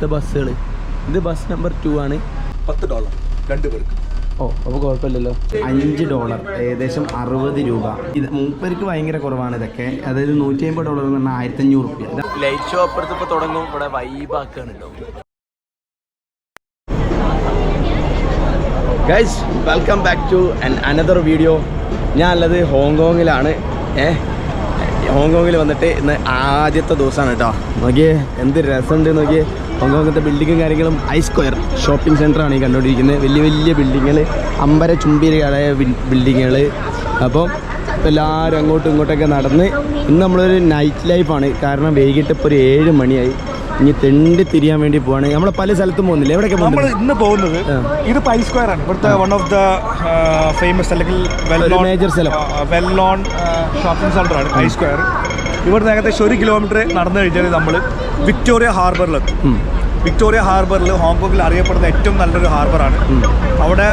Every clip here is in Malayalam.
ഇത് ബസ്സുകൾ. ഇത് ബസ് നമ്പർ ടു ആണ്. പത്ത് ഡോളർ രണ്ട് പേർക്ക്. ഓ അപ്പോൾ കുഴപ്പമില്ലല്ലോ. അഞ്ച് ഡോളർ ഏകദേശം അറുപത് രൂപ. ഇത് മൂപ്പർക്ക് ഭയങ്കര കുറവാണ് ഇതൊക്കെ. അതായത് നൂറ്റി അമ്പത് ഡോളർ എന്ന് പറഞ്ഞാൽ ആയിരത്തി അഞ്ഞൂറ് റുപ്യ ലൈറ്റ് ഷോ അപ്പുറത്ത് ഇപ്പോൾ തുടങ്ങും. ഇവിടെ വൈബാക്കാണല്ലോ guys welcome back to an another video ഞാൻ ഉള്ളത് ഹോങ്കോങ്ങിലാണ്. ഏ ഹോങ്കോങ്ങിൽ വന്നിട്ട് ഇന്ന് ആദ്യത്തെ ദിവസമാണ് കേട്ടോ നോക്കിയേ എന്ത് രസമുണ്ട് നോക്കിയേ. ഹോങ്കോങ്ങിലത്തെ ബിൽഡിങ്ങും കാര്യങ്ങളും ഐ സ്ക്വയർ ഷോപ്പിംഗ് സെന്ററാണ് ഈ കണ്ടുകൊണ്ടിരിക്കുന്നത്. വലിയ വലിയ ബിൽഡിങ്ങുകൾ അമ്പര ചുംബിരികളായ ബിൽഡിങ്ങുകൾ അപ്പോൾ എല്ലാവരും അങ്ങോട്ടും ഇങ്ങോട്ടൊക്കെ നടന്ന് ഇന്ന് നമ്മളൊരു നൈറ്റ് ലൈഫാണ് കാരണം വൈകിട്ട് ഇപ്പോൾ ഒരു ഏഴ് മണിയായി. ഇനി തെണ്ടി തിരിയാൻ വേണ്ടി പോവാണ്. നമ്മൾ പല സ്ഥലത്തും പോകുന്നില്ല. എവിടെയൊക്കെ നമ്മൾ ഇന്ന് പോകുന്നത് ഇത് പൈ സ്ക്വയർ ആണ്. ഇവിടുത്തെ വൺ ഓഫ് ദ ഫേമസ് അല്ലെങ്കിൽ വെൽ മേജർ സ്ഥലം. വെൽ നോൺ ഷോപ്പിംഗ് സെന്റർ ആണ് പൈ സ്ക്വയർ ഇവിടുന്ന് ഏകദേശം ഒരു കിലോമീറ്റർ നടന്നു കഴിഞ്ഞാൽ നമ്മൾ വിക്ടോറിയ ഹാർബറിലെത്തും. വിക്ടോറിയ ഹാർബറിൽ ഹോങ്കോങ്ങിൽ അറിയപ്പെടുന്ന ഏറ്റവും നല്ലൊരു ഹാർബറാണ്. അവിടെ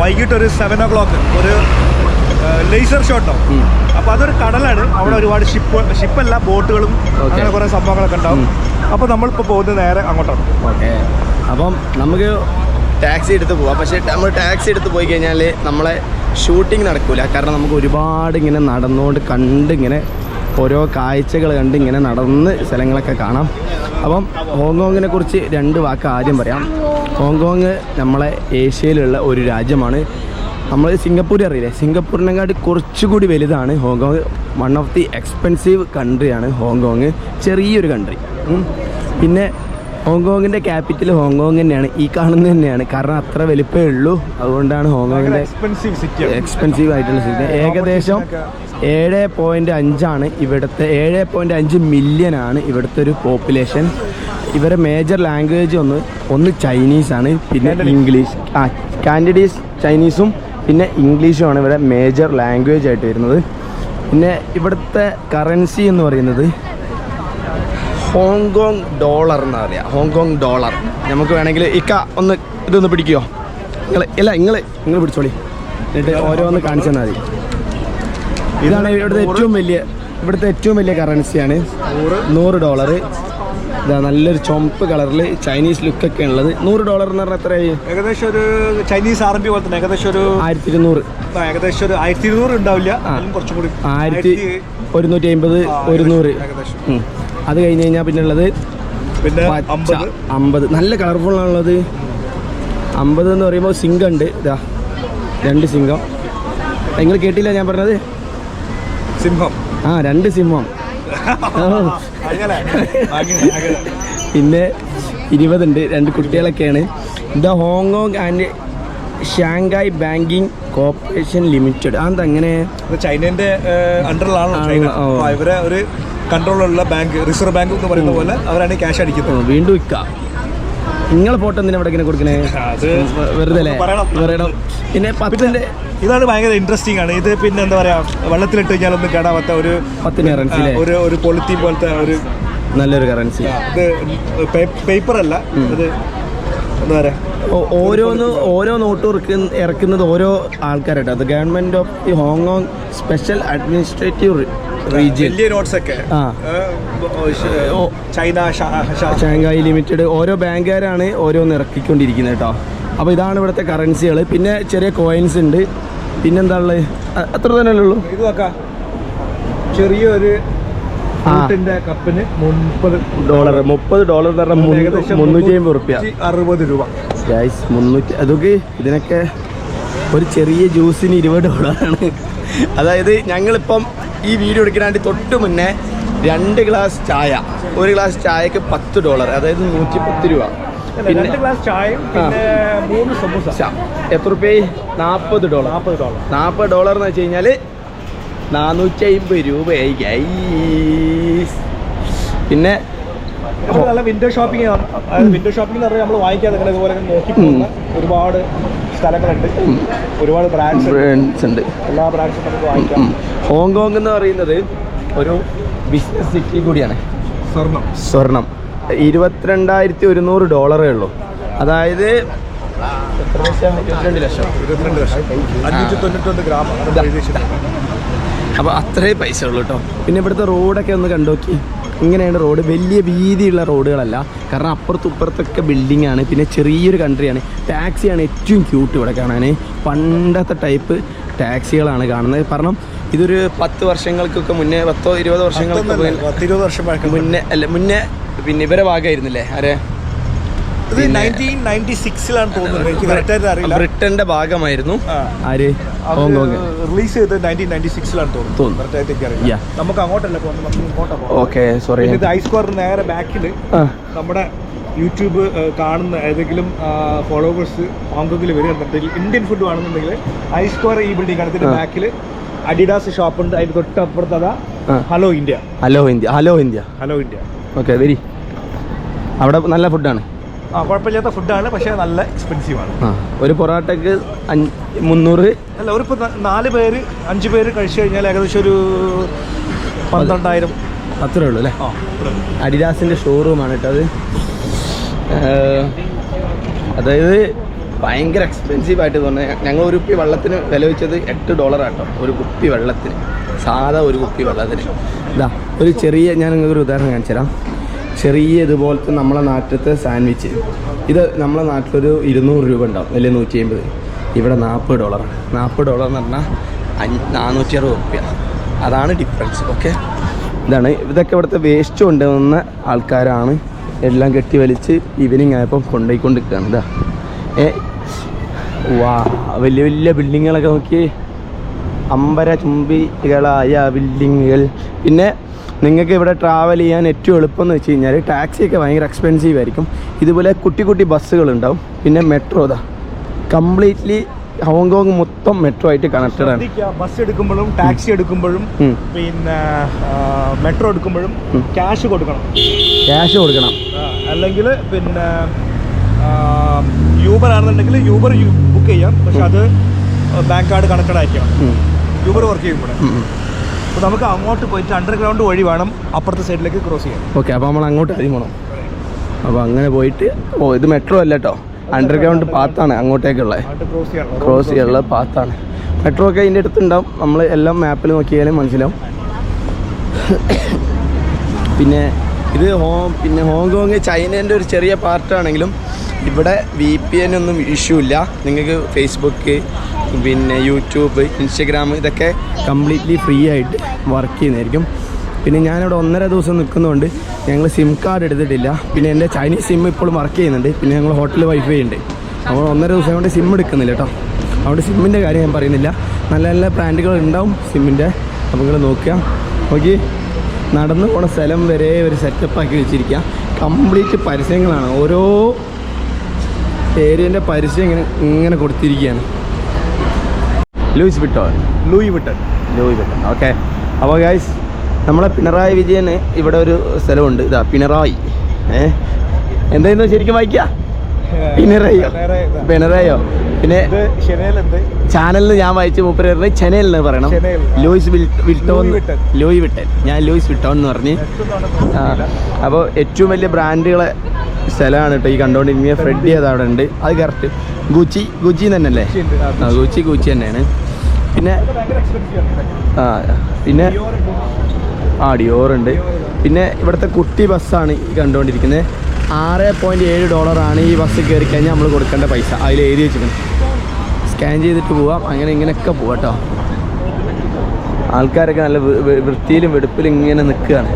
വൈകിട്ട് ഒരു സെവൻ ഒ ക്ലോക്ക് ഒരു ലേസർ ഷോട്ടോ അപ്പോൾ അതൊരു കടലാണ്. അവിടെ ഒരുപാട് ഷിപ്പ് ഷിപ്പല്ല ബോട്ടുകളും. അങ്ങനെ കുറേ സംഭവങ്ങളൊക്കെ ഉണ്ടാവും. അപ്പോൾ നമ്മളിപ്പോൾ പോകുന്നത് നേരെ അങ്ങോട്ടാണ്. ഓക്കെ. അപ്പം നമുക്ക് ടാക്സി എടുത്ത് പോവാം. പക്ഷേ നമ്മൾ ടാക്സി എടുത്ത് പോയി കഴിഞ്ഞാൽ നമ്മളെ ഷൂട്ടിംഗ് നടക്കില്ല കാരണം നമുക്ക് ഒരുപാട് ഇങ്ങനെ നടന്നുകൊണ്ട് കണ്ട് ഇങ്ങനെ ഓരോ കാഴ്ചകൾ കണ്ട് ഇങ്ങനെ നടന്ന് സ്ഥലങ്ങളൊക്കെ കാണാം. അപ്പം ഹോങ്കോങ്ങിനെ കുറിച്ച് രണ്ട് വാക്ക് ആദ്യം പറയാം. ഹോങ്കോങ് നമ്മളെ ഏഷ്യയിലുള്ള ഒരു രാജ്യമാണ്. നമ്മൾ സിംഗപ്പൂർ അറിയില്ലേ? സിംഗപ്പൂരിനെക്കാട്ടി കുറച്ചുകൂടി വലുതാണ് Hong Kong. One of the expensive കൺട്രിയാണ് Hong Kong. ചെറിയൊരു കൺട്രി പിന്നെ ഹോങ്കോങ്ങിന്റെ ക്യാപിറ്റൽ ഹോങ്കോങ് തന്നെയാണ്. ഈ കാണുന്നത് തന്നെയാണ്. കാരണം അത്ര വലിപ്പമേ ഉള്ളൂ. അതുകൊണ്ടാണ് ഹോങ്കോങ്ങിന്റെ എക്സ്പെൻസീവ് ആയിട്ടുള്ള സിറ്റി ഏകദേശം ഏഴ് പോയിന്റ് അഞ്ചാണ് ഇവിടുത്തെ ഏഴ് പോയിന്റ് അഞ്ച് മില്യൺ ആണ് ഇവിടുത്തെ ഒരു പോപ്പുലേഷൻ ഇവരെ മേജർ ലാംഗ്വേജ് ഒന്ന് ഒന്ന് ചൈനീസ് ആണ് പിന്നെ ഇംഗ്ലീഷ് ആ കാൻഡിഡീസ് ചൈനീസും പിന്നെ ഇംഗ്ലീഷും ആണ് ഇവിടെ മേജർ ലാംഗ്വേജ് ആയിട്ട് വരുന്നത്. പിന്നെ ഇവിടുത്തെ കറൻസി എന്ന് പറയുന്നത് ഹോങ്കോങ് ഡോളർ എന്ന് പറയാം ഹോങ്കോങ് ഡോളർ. നമുക്ക് വേണമെങ്കിൽ ഇക്ക ഒന്ന് ഇതൊന്ന് പിടിക്കുമോ നിങ്ങൾ ഇല്ല നിങ്ങൾ നിങ്ങൾ പിടിച്ചോളി. എന്നിട്ട് ഓരോന്ന് കാണിച്ചു തന്നാൽ മതി. ഇതാണ് ഇവിടുത്തെ ഏറ്റവും വലിയ ഇവിടുത്തെ ഏറ്റവും വലിയ കറൻസിയാണ് നൂറ്. ഡോളർ ഇതാ നല്ലൊരു ചുമപ്പ് കളറിൽ ചൈനീസ് ലുക്കൊക്കെ ഉള്ളത്. നൂറ് ഡോളർ എന്ന് പറഞ്ഞാൽ എത്രയായി? ഏകദേശം ഒരു ചൈനീസ് ആർ പി പോലെ തന്നെ. ഏകദേശം ഒരു ആയിരത്തി ഇരുന്നൂറ് ഏകദേശം ഒരു ആയിരത്തി ഇരുന്നൂറ് ഉണ്ടാവില്ല അതിലും കുറച്ചും കൂടി. ആയിരത്തി ഒരുന്നൂറ്റി അമ്പത് ഒരുന്നൂറ്. ഏകദേശം. അത് കഴിഞ്ഞ് കഴിഞ്ഞാൽ പിന്നെ ഉള്ളത് പിന്നെ അമ്പത്. നല്ല കളർഫുൾ ആണുള്ളത്. അമ്പത് എന്ന് പറയുമ്പോൾ സിംഗം ഉണ്ട്. ഇതാ രണ്ട് സിംഗം. നിങ്ങൾ കേട്ടില്ല ഞാൻ പറഞ്ഞത്? സിംഹം. ആ രണ്ട് സിംഹം. പിന്നെ ഇരുപതുണ്ട് രണ്ട് കുട്ടികളൊക്കെയാണ്. The Hong Kong and Shanghai Banking Corporation Limited. അതെന്താ അങ്ങനെ? ചൈനന്റെ അണ്ടറിലാണ് ഇവരെ ഒരു കൺട്രോളുള്ള ബാങ്ക് റിസർവ് ബാങ്ക് എന്ന് പറയുന്ന പോലെ അവരാണ് ക്യാഷ് അടിക്കുന്നത്. വീണ്ടും ഇക്ക. നിങ്ങൾ ഫോട്ടോ എന്തിനാ ഇവിടെ ഇങ്ങനെ കൊടുക്കണേ? വെറുതെ പറയണം. പിന്നെ പത്തിന്റെ ഇതാണ് ഭയങ്കര ഇൻട്രസ്റ്റിംഗ് ആണ്. ഇത് പിന്നെ എന്താ പറയാ വെള്ളത്തിലിട്ട് കഴിഞ്ഞാൽ ഒന്നും കേടാവാത്ത ഒരു ഒരു ഒരു പൊളിത്തീൻ പോലത്തെ ഒരു നല്ലൊരു കറൻസി ഇത് പേപ്പർ അല്ല. ഇത് എന്താ പറയാ? ഓരോന്ന് ഓരോ നോട്ട് ഇറക്കുന്ന ഇറക്കുന്നത് ഓരോ ആൾക്കാരായിട്ട് അത് government of Hong Kong special administrative region. വലിയ നോട്ട്സ് ഒക്കെ. China Shanghai limited. ഓരോ ബാങ്കുകാരാണ് ഓരോന്ന് ഇറക്കിക്കൊണ്ടിരിക്കുന്നത് കേട്ടോ അപ്പോൾ ഇതാണ് ഇവിടുത്തെ കറൻസികൾ പിന്നെ ചെറിയ കോയിൻസ് ഉണ്ട്. പിന്നെന്താ ഉള്ളത് അത്ര തന്നെ ഉള്ളൂ? ഇത് നോക്കാം. ചെറിയൊരു. കപ്പിന് മുപ്പത് ഡോളർ. മുപ്പത് ഡോളർ മുന്നൂറ്റി അമ്പത് റുപ്യ. അറുപത് രൂപ. ഗൈസ് മുന്നൂറ്റി അതൊക്കെ ഇതിനൊക്കെ ഒരു ചെറിയ ജ്യൂസിന് ഇരുപത് ഡോളറാണ്. അതായത് ഞങ്ങളിപ്പം ഈ വീഡിയോ എടുക്കാനായിട്ട് തൊട്ട് മുന്നേ രണ്ട് ഗ്ലാസ് ചായ ഒരു ഗ്ലാസ് ചായക്ക് പത്ത് ഡോളർ അതായത് നൂറ്റി പത്ത് രൂപ പിന്നെ ഗ്ലാസ് ചായയും മൂന്ന് സമൂസ. എത്ര റുപ്യ നാൽപ്പത് ഡോളർ. നാൽപ്പത് ഡോളർ. നാൽപ്പത് ഡോളർ എന്ന് വെച്ച് കഴിഞ്ഞാൽ നാനൂറ്റി അമ്പത് രൂപയായി പിന്നെ നല്ല വിൻഡോ ഷോപ്പിംഗ് വിൻഡോ ഷോപ്പിംഗ് എന്ന് പറഞ്ഞാൽ നമ്മൾ വാങ്ങിക്കാതെ ഇതുപോലെ നോക്കി ഒരുപാട് സ്ഥലങ്ങളുണ്ട്. ഒരുപാട് ബ്രാൻഡ്സ് ഉണ്ട്. എല്ലാ ബ്രാൻഡ്സും നമുക്ക് വാങ്ങിക്കാം. ഹോങ്കോങ് എന്ന് പറയുന്നത് ഒരു ബിസിനസ് സിറ്റി കൂടിയാണ്. സ്വർണം. സ്വർണം. ഇരുപത്തിരണ്ടായിരത്തി ഒരുന്നൂറ് ഡോളറേ ഉള്ളൂ. അതായത് എത്ര ലക്ഷം? ഇരുപത്തിരണ്ട് ലക്ഷം. ഇരുപത്തിരണ്ട് ലക്ഷം അഞ്ഞൂറ്റി തൊണ്ണൂറ്റൊന്ന് ഗ്രാം. അപ്പോൾ അത്രേ പൈസ ഉള്ളൂ കേട്ടോ പിന്നെ ഇവിടുത്തെ റോഡൊക്കെ ഒന്ന് കണ്ടോക്കി ഇങ്ങനെയാണ് റോഡ്. വലിയ വീതിയുള്ള റോഡുകളല്ല. കാരണം അപ്പുറത്തും ഇപ്പുറത്തൊക്കെ ബിൽഡിംഗ് ആണ്. പിന്നെ ചെറിയൊരു കൺട്രിയാണ് ടാക്സിയാണ് ഏറ്റവും ക്യൂട്ട് ഇവിടെ കാണാൻ പണ്ടത്തെ ടൈപ്പ് ടാക്സികളാണ് കാണുന്നത്. കാരണം ഇതൊരു പത്ത് വർഷങ്ങൾക്കൊക്കെ മുന്നേ പത്തോ ഇരുപത് വർഷങ്ങൾക്ക് പത്തിരുപത് വർഷം മുന്നേ അല്ല മുന്നേ പിന്നെ ഇവരെ ഭാഗമായിരുന്നില്ലേ? ആരെ? ഇത് നയന്റീൻ നയന്റി സിക്സിലാണ് തോന്നുന്നത്. എനിക്ക് കറക്റ്റായിട്ട് അറിയില്ല. ബ്രിട്ടന്റെ ഭാഗമായിരുന്നു. ആര്? Hong Kong. റിലീസ് ചെയ്തത് നയന്റീൻ നയന്റി സിക്സിലാണ് തോന്നുന്നു. തോന്നുന്നു. കറക്റ്റായിട്ട് എനിക്ക് അറിയില്ല. നമുക്ക് അങ്ങോട്ടല്ല പോകുന്നത് നമുക്ക് ഇങ്ങോട്ടാണ് ഓക്കെ സോറി ഐസ്ക്വാറിന് ഇത് ഐ സ്ക്വയർ നേരെ ബാക്കിൽ നമ്മുടെ യൂട്യൂബ് കാണുന്ന ഏതെങ്കിലും ഫോളോവേഴ്സ് ഹോങ്കോങ്ങിൽ വരികയാണെന്നുണ്ടെങ്കിൽ ഇന്ത്യൻ ഫുഡ് വേണമെന്നുണ്ടെങ്കിൽ ഐ സ്ക്വയർ ഈ ബിൽഡിംഗ് ആണ്. ഇതിന്റെ ബാക്കിൽ അഡിഡാസ് ഷോപ്പ് ഉണ്ട്. അതിന് തൊട്ടപ്പുറത്ത് അതാ hello India hello India hello India hello India okay very. അവിടെ നല്ല ഫുഡാണ് ആ കുഴപ്പമില്ലാത്ത ഫുഡാണ് പക്ഷേ നല്ല എക്സ്പെൻസീവ് ആണ്. ഒരു പൊറോട്ടയ്ക്ക് മുന്നൂറ്. അല്ല ഒരു നാല് പേര് അഞ്ച് പേര് കഴിച്ചു കഴിഞ്ഞാൽ ഏകദേശം ഒരു പന്ത്രണ്ടായിരം. അത്രേ ഉള്ളൂ. അല്ലേ അഡിഡാസിന്റെ ഷോറൂമാണ് കേട്ടോ അത്. അതായത് ഭയങ്കര എക്സ്പെൻസീവ് ആയിട്ട് തോന്നുന്നത് ഞങ്ങൾ ഒരു കുപ്പി വെള്ളത്തിന് വില വെച്ചത് എട്ട് ഡോളർ ആട്ടോ. ഒരു കുപ്പി വെള്ളത്തിന്. സാധാ ഒരു കുപ്പി വെള്ളത്തിന്. ഇതാ ഒരു ചെറിയ ഞാൻ നിങ്ങൾക്ക് ഒരു ഉദാഹരണം കാണിച്ചു തരാം. ചെറിയ ഇതുപോലത്തെ നമ്മളെ നാട്ടിലത്തെ സാൻഡ്വിച്ച്. ഇത് നമ്മളെ നാട്ടിലൊരു ഇരുന്നൂറ് രൂപ ഉണ്ടാവും. അല്ലെങ്കിൽ നൂറ്റി അമ്പത് ഇവിടെ നാൽപ്പത് ഡോളറാണ് നാൽപ്പത് ഡോളർ എന്ന് പറഞ്ഞാൽ അഞ്ച് നാനൂറ്റി അറുപത് റുപ്യ അതാണ് ഡിഫറൻസ് ഓക്കെ ഇതാണ് ഇതൊക്കെ ഇവിടുത്തെ വേസ്റ്റ് കൊണ്ടുവന്ന ആൾക്കാരാണ് എല്ലാം കെട്ടി വലിച്ച് ഈവനിങ് ആയപ്പോൾ കൊണ്ടുപോയിക്കൊണ്ടിരിക്കുകയാണ്. ഇതാ. ഏ വാ വലിയ വലിയ ബിൽഡിങ്ങുകളൊക്കെ നോക്കി. അമ്പര ചുംബികളായ ബിൽഡിങ്ങുകൾ പിന്നെ നിങ്ങൾക്ക് ഇവിടെ ട്രാവൽ ചെയ്യാൻ ഏറ്റവും എളുപ്പം എന്ന് വെച്ച് കഴിഞ്ഞാൽ ടാക്സിയൊക്കെ ഭയങ്കര എക്സ്പെൻസീവ് ആയിരിക്കും. ഇതുപോലെ കുട്ടി കുട്ടി ബസ്സുകളുണ്ടാവും പിന്നെ മെട്രോ ഇതാ. കംപ്ലീറ്റ്ലി ഹോങ്കോങ് മൊത്തം മെട്രോ ആയിട്ട് കണക്റ്റഡ് ആണ്. ബസ് എടുക്കുമ്പോഴും ടാക്സി എടുക്കുമ്പോഴും പിന്നെ മെട്രോ എടുക്കുമ്പോഴും. ക്യാഷ് കൊടുക്കണം. ക്യാഷ് കൊടുക്കണം. അല്ലെങ്കിൽ പിന്നെ യൂബർ ആണെന്നുണ്ടെങ്കിൽ യൂബർ ബുക്ക് ചെയ്യാം. പക്ഷെ അത് ബാങ്ക് കാർഡ് കണക്റ്റഡ് ആയിരിക്കണം. യൂബർ വർക്ക് ചെയ്യുമ്പോൾ. അപ്പോൾ നമുക്ക് അങ്ങോട്ട് പോയിട്ട് അണ്ടർഗ്രൗണ്ട് വഴി വേണം അപ്പുറത്തെ സൈഡിലേക്ക് ക്രോസ് ചെയ്യാൻ. ഓക്കെ അപ്പോൾ നമ്മൾ അങ്ങോട്ട് ആദ്യം പോകണം അപ്പോൾ അങ്ങനെ പോയിട്ട് ഓ ഇത് മെട്രോ അല്ല കേട്ടോ അണ്ടർഗ്രൗണ്ട് പാത്താണ് അങ്ങോട്ടേക്കുള്ള. ക്രോസ് ചെയ്യാനുള്ള പാത്താണ് മെട്രോ ഒക്കെ അതിന്റെ അടുത്തുണ്ടാവും. നമ്മൾ എല്ലാം മാപ്പിൽ നോക്കിയാലും മനസ്സിലാവും. പിന്നെ ഇത് ഹോ പിന്നെ ഹോങ്കോങ് ചൈനേന്റെ ഒരു ചെറിയ പാർട്ടാണെങ്കിലും ഇവിടെ വി പി എൻ ഒന്നും ഇഷ്യൂ ഇല്ല. നിങ്ങൾക്ക് ഫേസ്ബുക്ക് പിന്നെ യൂട്യൂബ് ഇൻസ്റ്റഗ്രാം ഇതൊക്കെ കംപ്ലീറ്റ്ലി ഫ്രീ ആയിട്ട് വർക്ക് ചെയ്യുന്നതായിരിക്കും. പിന്നെ ഞാനിവിടെ ഒന്നര ദിവസം നിൽക്കുന്നതുകൊണ്ട് ഞങ്ങൾ സിം കാർഡ് എടുത്തിട്ടില്ല. പിന്നെ എന്റെ ചൈനീസ് സിം ഇപ്പോഴും വർക്ക് ചെയ്യുന്നുണ്ട്. പിന്നെ ഞങ്ങൾ ഹോട്ടലിൽ വൈഫൈ ഉണ്ട്. നമ്മൾ ഒന്നര ദിവസം കൊണ്ട് സിം എടുക്കുന്നില്ല കേട്ടോ. അതുകൊണ്ട് സിമ്മിന്റെ കാര്യം ഞാൻ പറയുന്നില്ല. നല്ല നല്ല ബ്രാൻഡുകൾ ഉണ്ടാവും സിമ്മിന്റെ അപ്പോൾ നിങ്ങൾ നോക്കുക. നോക്കി. നടന്നു പോണ സ്ഥലം വരെ ഒരു സെറ്റപ്പ് ആക്കി വെച്ചിരിക്കുക. കംപ്ലീറ്റ് പരസ്യങ്ങളാണ്. ഓരോ ഏരിയന്റെ പരസ്യം ഇങ്ങനെ ഇങ്ങനെ കൊടുത്തിരിക്കുകയാണ്. Louis Vuitton Louis Vuitton Louis Vuitton okay അപ്പോൾ ഗൈസ് നമ്മളെ പിണറായി വിജയന് ഇവിടെ ഒരു സ്ഥലമുണ്ട്. ഇതാ പിണറായി. ഏ? എന്തായിരുന്നു ശരിക്കും വായിക്കുക പിണറായിയോ? പിണറായിയോ? പിന്നെ ചാനലിൽ ഞാൻ വായിച്ച മൂപ്പര് പറഞ്ഞത് ചെനൽ എന്ന് പറയണം. ലൂയിസ് വിൽ വിൽട്ടോ ലൂയി വിട്ടൻ. ഞാൻ ലൂയിസ് വിട്ടോ എന്ന് പറഞ്ഞ്. അപ്പോൾ ഏറ്റവും വലിയ ബ്രാൻഡുകളെ സ്ഥലമാണ് കേട്ടോ ഈ കണ്ടുകൊണ്ടിരിക്കുന്ന ഫ്രെഡി അത് അവിടെ ഉണ്ട്. അത് കറക്റ്റ്. ഗുച്ചി ഗുച്ചി തന്നെയല്ലേ ആ ഗുച്ചി. ഗുച്ചി തന്നെയാണ്. പിന്നെ ആ പിന്നെ ആ ഡിയോറുണ്ട് പിന്നെ ഇവിടുത്തെ കുട്ടി ബസ്സാണ് ഈ കണ്ടുകൊണ്ടിരിക്കുന്നത്. ആറ് പോയിന്റ് ഏഴ് ഡോളറാണ് ഈ ബസ് കയറി കഴിഞ്ഞാൽ നമ്മൾ കൊടുക്കേണ്ട പൈസ. അതിൽ എഴുതി വെച്ചിരിക്കുന്നത് സ്കാൻ ചെയ്തിട്ട് പോവാം. അങ്ങനെ ഇങ്ങനെയൊക്കെ പോവാം ആൾക്കാരൊക്കെ നല്ല വൃത്തിയിലും വെടുപ്പിലും ഇങ്ങനെ നിൽക്കുകയാണ്.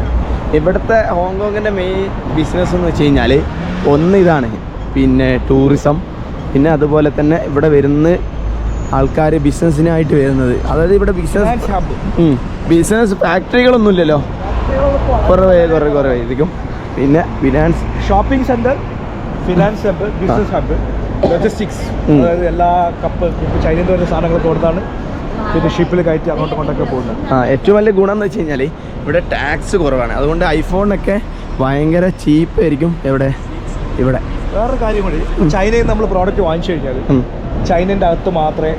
ഇവിടുത്തെ ഹോങ്കോങ്ങിന്റെ മെയിൻ ബിസിനസ് എന്ന് വെച്ച് കഴിഞ്ഞാൽ ഒന്ന് ഇതാണ്. പിന്നെ ടൂറിസം പിന്നെ അതുപോലെ തന്നെ ഇവിടെ വരുന്ന ആൾക്കാർ ബിസിനസ്സിനായിട്ട് വരുന്നത്. അതായത് ഇവിടെ ബിസിനസ് ബിസിനസ് ഫാക്ടറികളൊന്നും ഇല്ലല്ലോ കുറവേ കുറേ കുറവേ ഇരിക്കും പിന്നെ finance shopping centre finance hub business hub logistics അതായത് എല്ലാ കപ്പ് ചൈനയിൽ വരുന്ന സാധനങ്ങളൊക്കെ കൊടുത്താണ് പിന്നെ ഷിപ്പിൽ കയറ്റി അങ്ങോട്ട് കൊണ്ടൊക്കെ പോകുന്നത്. ആ ഏറ്റവും വലിയ ഗുണം എന്ന് വെച്ച് കഴിഞ്ഞാൽ ഇവിടെ ടാക്സ് കുറവാണ്. അതുകൊണ്ട് ഐഫോണൊക്കെ ഭയങ്കര ചീപ്പായിരിക്കും എവിടെ ഇവിടെ. വേറൊരു കാര്യം കൂടി ചൈനയിൽ നമ്മൾ പ്രോഡക്റ്റ് വാങ്ങിച്ചു കഴിഞ്ഞാൽ. ചൈനന്റെ അകത്ത് മാത്രമേ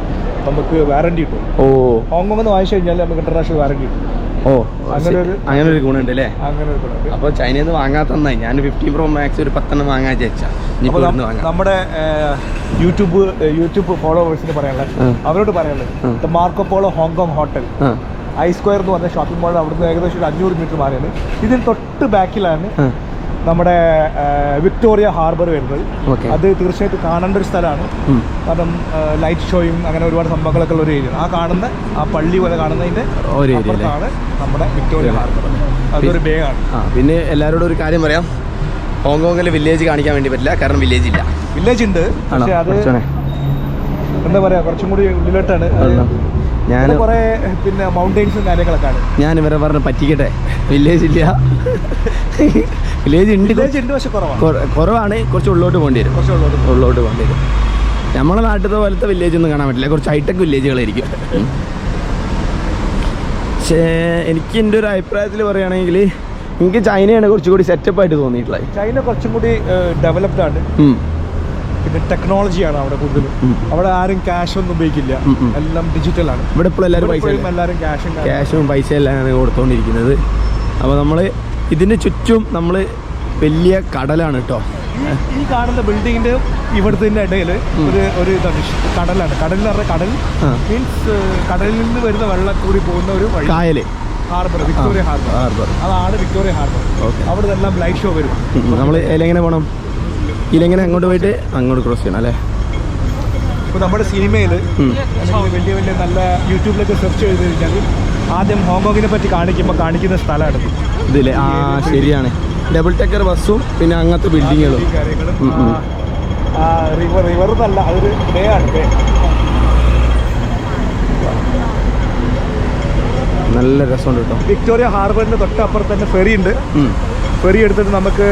നമുക്ക് വാറണ്ടി കിട്ടൂ ഓ. ഹോങ്കോങ് എന്ന് വാങ്ങിച്ചു കഴിഞ്ഞാൽ നമുക്ക് ഇന്റർനാഷണൽ വാറണ്ടി കിട്ടും ഓ അങ്ങനെ ഒരു- അങ്ങനെ ഒരു ഗുണമുണ്ട് അല്ലേ? അങ്ങനെ ഒരു ഗുണമുണ്ട്. അപ്പോൾ ചൈനയിൽ നിന്ന് വാങ്ങാത്ത നന്നായി. ഞാൻ ഫിഫ്റ്റീൻ പ്രോ മാക്സ് ഒരു പത്തെണ്ണം വാങ്ങാൻ വിചാരിച്ചാ. അപ്പോൾ ഇനിയിപ്പോൾ നം- ഇവിടുന്ന് നമ്മുടെ യൂട്യൂബ് യൂട്യൂബ് ഫോളോവേഴ്സിന് പറയാനുള്ളത്. അവരോട് പറയാനുള്ളത്. ഉം. The Marco Polo Hong Kong hotel. I square എന്ന് പറഞ്ഞ ഷോപ്പിംഗ് മാൾ അവിടുന്ന് ഏകദേശം ഒരു അഞ്ഞൂറ് മീറ്റർ മാറിയാണ് ഇതിന് തൊട്ട് ബാക്കിലാണ് നമ്മുടെ വിക്ടോറിയ ഹാർബർ വരുന്നത്. അത് തീർച്ചയായിട്ടും കാണേണ്ട ഒരു സ്ഥലമാണ്. കാരണം ലൈറ്റ് ഷോയും അങ്ങനെ ഒരുപാട് സംഭവങ്ങളൊക്കെ ഉള്ള ഒരു ഏരിയ. ആ കാണുന്ന ആ പള്ളി പോലെ കാണുന്നതിന്റെ അപ്പുറത്താണ് നമ്മുടെ വിക്ടോറിയ ഹാർബർ. അതൊരു ബേ ആണ്. പിന്നെ എല്ലാവരോടും ഒരു കാര്യം പറയാം. ഹോങ്കോങ്ങിൽ വില്ലേജ് കാണിക്കാൻ വേണ്ടി പറ്റില്ല. കാരണം വില്ലേജ് ഇല്ല. വില്ലേജ് ഉണ്ട്. പക്ഷേ അത് എന്താ പറയാ കുറച്ചും കൂടി ഉള്ളിലോട്ടാണ്. ഞാൻ കുറേ പിന്നെ മൗണ്ടൈൻസും കാര്യങ്ങളൊക്കെ ഞാൻ ഇവരെ പറഞ്ഞ് പറ്റിക്കട്ടെ. വില്ലേജ് ഇല്ല. വില്ലേജ് ഉണ്ട്. വില്ലേജ് ഉണ്ട് പക്ഷെ കുറവാണ്. കുറവാണ്. കുറച്ച് ഉള്ളോട്ട് പോകേണ്ടി വരും. കുറച്ച് ഉള്ളോട്ട് ഉള്ളോട്ട് പോകേണ്ടി വരും. നമ്മളെ നാട്ടിലത്തെ പോലത്തെ വില്ലേജ് ഒന്നും കാണാൻ പറ്റില്ല. കുറച്ച് ഹൈടെക് വില്ലേജുകളായിരിക്കും. പക്ഷേ എനിക്ക് എന്റെ ഒരു അഭിപ്രായത്തിൽ പറയുകയാണെങ്കിൽ എനിക്ക് ചൈനയാണ് കുറച്ചുകൂടി സെറ്റപ്പ് ആയിട്ട് തോന്നിയിട്ടുള്ളത്. ചൈന കുറച്ചും കൂടി ഡെവലപ്ഡ് ആണ്. പിന്നെ ടെക്നോളജിയാണ് അവിടെ കൂടുതലും. അവിടെ ആരും ക്യാഷ് ഒന്നും ഉപയോഗിക്കില്ല. എല്ലാം ഡിജിറ്റൽ ആണ്. ഇവിടെ ഇപ്പോൾ എല്ലാവരും പൈസ എല്ലാവരും ക്യാഷും ക്യാഷും പൈസ എല്ലാം കൊടുത്തുകൊണ്ടിരിക്കുന്നത് അപ്പോൾ നമ്മൾ ഇതിന്റെ ചുറ്റും നമ്മൾ വലിയ കടലാണ് കേട്ടോ ഈ കാണുന്ന ബിൽഡിങ്ങിന്റെ ഇവിടുത്തെ ഇടയിൽ ഒരു ഒരു ഇതാണ് കടലാണ്. കടൽ എന്ന് പറഞ്ഞ കടൽ. മീൻസ് കടലിൽ നിന്ന് വരുന്ന വെള്ളം കൂടി പോകുന്ന ഒരു വഴി. കായൽ ഹാർബർ വിക്ടോറിയ ഹാർബർ ഹാർബർ അതാണ് വിക്ടോറിയ ഹാർബർ ഓക്കെ അവിടെ നിന്നെല്ലാം ലൈറ്റ് ഷോ വരും. നമ്മൾ എങ്ങനെ പോകണം ഇതിലെങ്ങനെ അങ്ങോട്ട് പോയിട്ട് അങ്ങോട്ട് ക്രോസ് ചെയ്യണം അല്ലേ? ഇപ്പോൾ നമ്മുടെ സിനിമയിൽ വലിയ വലിയ നല്ല യൂട്യൂബിലൊക്കെ സെർച്ച് ചെയ്ത് കഴിഞ്ഞാൽ ആദ്യം ഹോങ്കോങ്ങിനെ പറ്റി കാണിക്കുമ്പോൾ കാണിക്കുന്ന സ്ഥലമാണ് ഇത്. ഇതില്ലേ ആ ശരിയാണ്. ഡബിൾ ടെക്കർ ബസ്സും പിന്നെ അങ്ങനത്തെ ബിൽഡിങ്ങുകളും റിവർ റിവർ എന്നല്ല അതൊരു ആണ് നല്ല രസമുണ്ട് കേട്ടോ. വിക്ടോറിയ ഹാർബറിന്റെ തൊട്ടപ്പുറത്ത് തന്നെ ഫെറി ഉണ്ട്. ഫെറി എടുത്തിട്ട് നമുക്ക്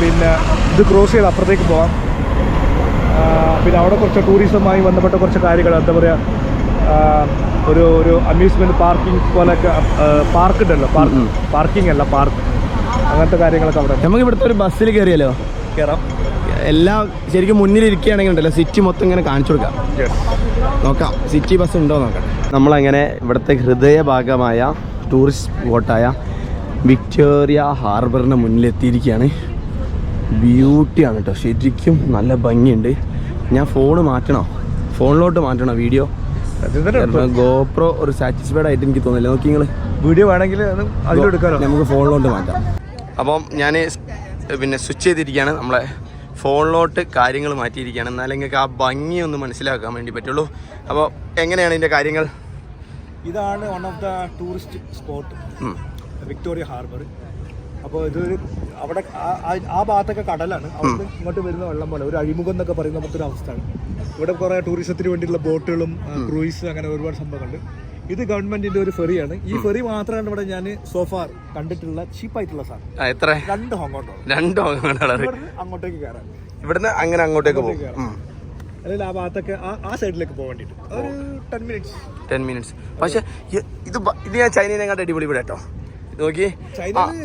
പിന്നെ ഇത് ക്രോസ് ചെയ്ത് അപ്പുറത്തേക്ക് പോകാം പിന്നെ അവിടെ കുറച്ച് ടൂറിസവുമായി ബന്ധപ്പെട്ട കുറച്ച് കാര്യങ്ങൾ എന്താ പറയുക ഒരു ഒരു അമ്യൂസ്മെന്റ് പാർക്കിംഗ് പോലെയൊക്കെ പാർക്ക് ഉണ്ടല്ലോ പാർക്ക് പാർക്കിംഗ് അല്ല പാർക്ക് അങ്ങനത്തെ കാര്യങ്ങളൊക്കെ അവിടെ നമുക്ക് ഇവിടുത്തെ ഒരു ബസ്സിൽ കയറിയാലോ കയറാം എല്ലാം ശരിക്കും മുന്നിലിരിക്കുകയാണെങ്കിൽ ഉണ്ടല്ലോ സിറ്റി മൊത്തം ഇങ്ങനെ കാണിച്ചു കൊടുക്കാം. നോക്കാം സിറ്റി ബസ് ഉണ്ടോ നോക്കാം. നമ്മളങ്ങനെ ഇവിടുത്തെ ഹൃദയഭാഗമായ ടൂറിസ്റ്റ് സ്പോട്ടായ വിക്ടോറിയ ഹാർബറിന് മുന്നിലെത്തിയിരിക്കുകയാണ്. ബ്യൂട്ടിയാണ് കേട്ടോ. ശരിക്കും നല്ല ഭംഗിയുണ്ട്. ഞാൻ ഫോൺ മാറ്റണോ? ഫോണിലോട്ട് മാറ്റണോ വീഡിയോ ഗോപ്രോ ഒരു സാറ്റിസ്ഫൈഡ് ആയിട്ട് എനിക്ക് തോന്നില്ല നോക്കി നിങ്ങൾ വീഡിയോ വേണമെങ്കിൽ നമുക്ക് ഫോണിലോട്ട് മാറ്റാം. അപ്പം ഞാൻ പിന്നെ സ്വിച്ച് ചെയ്തിരിക്കുകയാണ്. നമ്മളെ ഫോണിലോട്ട് കാര്യങ്ങൾ മാറ്റിയിരിക്കുകയാണ്. എന്നാലും നിങ്ങൾക്ക് ആ ഭംഗി ഒന്ന് മനസ്സിലാക്കാൻ വേണ്ടി പറ്റുള്ളൂ. അപ്പോൾ എങ്ങനെയാണ് ഇതിന്റെ കാര്യങ്ങൾ? ഇതാണ് one of the tourist spot Victoria harbour അപ്പോൾ ഇതൊരു അവിടെ ആ- ഭാഗത്തൊക്കെ കടലാണ്. അവിടെ ഇങ്ങോട്ട് വരുന്ന വെള്ളം പോലെ ഒരു അഴിമുഖം എന്നൊക്കെ പറയുന്ന മൊത്തൊരു അവസ്ഥയാണ്. ഇവിടെ കുറേ ടൂറിസത്തിന് വേണ്ടിയിട്ടുള്ള ബോട്ടുകളും ക്രൂയിസ് അങ്ങനെ ഒരുപാട് സംഭവങ്ങളുണ്ട്. ഇത് ഗവൺമെന്റിന്റെ ഒരു ഫെറിയാണ്. ഈ ഫെറി മാത്രമാണ് ഇവിടെ ഞാൻ സോഫാർ കണ്ടിട്ടുള്ള ചീപ്പായിട്ടുള്ള സാധനം. എത്ര? രണ്ട് ഹോങ്കോട്ടോ രണ്ട് അങ്ങോട്ടേക്ക് കയറാൻ ഇവിടുന്ന് അങ്ങനെ അങ്ങോട്ടേക്ക് പോകും. അല്ലെങ്കിൽ ആ ഭാഗത്തൊക്കെ ആ സൈഡിലേക്ക് പോകാൻ വേണ്ടിയിട്ട്. ഒരു ടെൻ മിനിറ്റ്സ് ടെൻ മിനിറ്റ്സ് പക്ഷേ ഇത് ഇത് ഞാൻ ചൈനയിനെക്കാട്ട് അടിപൊളി ഇവിടെ കേട്ടോ. നോക്കി